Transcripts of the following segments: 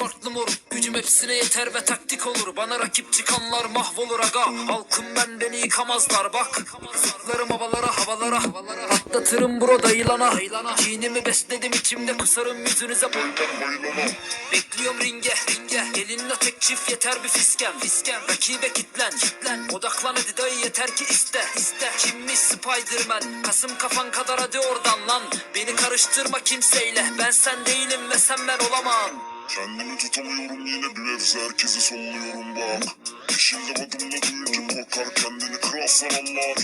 farklı moruk Gücüm hepsine yeter ve taktik olur. Bana rakip çıkanlar mahvolur aga. Halkım ben beni yıkamazlar bak. Zıplarım havalara havalara. Atlatırım bro dayılana Kinimi besledim içimde kusarım yüzünüze. Bekliyorum ringe ringe. Gelinle tek çift yeter bir fiskem fiskem Rakibe kitlen kitlen. Odaklan hadi dayı yeter ki iste iste. Kimmiş Spiderman? Kasım kafan kadar hadi oradan lan. Beni karıştırma kimseyle. Ben sen değilim ve sen ben olamam Kendimi tutamıyorum yine bir mevzu herkesi solluyorum bak. Yeşilde adımla duyunca korkar kendini kral sananlar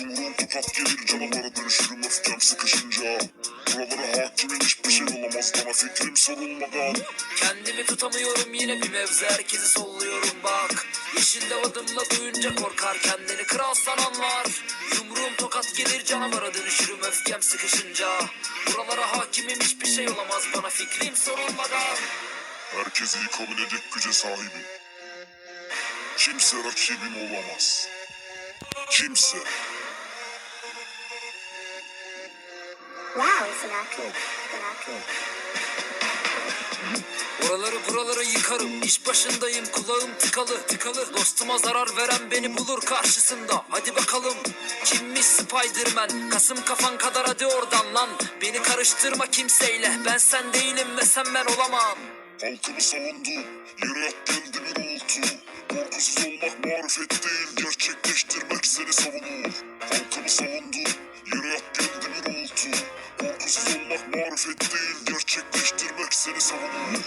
Yumruğum tokat gelir canavara dönüşürüm öfkem sıkışınca. Buralara hakimim hiçbir şey olamaz bana fikrim sorulmadan Kendimi tutamıyorum yine bir mevzu herkesi solluyorum bak. Yeşilde adımla duyunca korkar kendini kral sananlar Tokat gelir canavara dönüşürüm öfkem sıkışınca. Buralara hakimim hiçbir şey olamaz bana fikrim sorulmadan. Herkesi yıkabilecek güce sahibim. Kimse rakibim olamaz. Kimse. Wow, Sinatra. Sinatra. Oraları buraları yıkarım. İş başındayım kulağım tıkalı tıkalı. Dostuma zarar veren beni bulur karşısında. Hadi bakalım kimmiş Spiderman? Kasım kafan kadar hadi oradan lan. Beni karıştırma kimseyle. Ben sen değilim ve sen ben olamam. Halkımı savundu Yere geldi bir uğultu Korkusuz olmak marifet değil Gerçekleştirmek seni savunur. Halkımı savundu Yere geldi bir uğultu Korkusuz olmak marifet değil Gerçekleştirmek seni savunur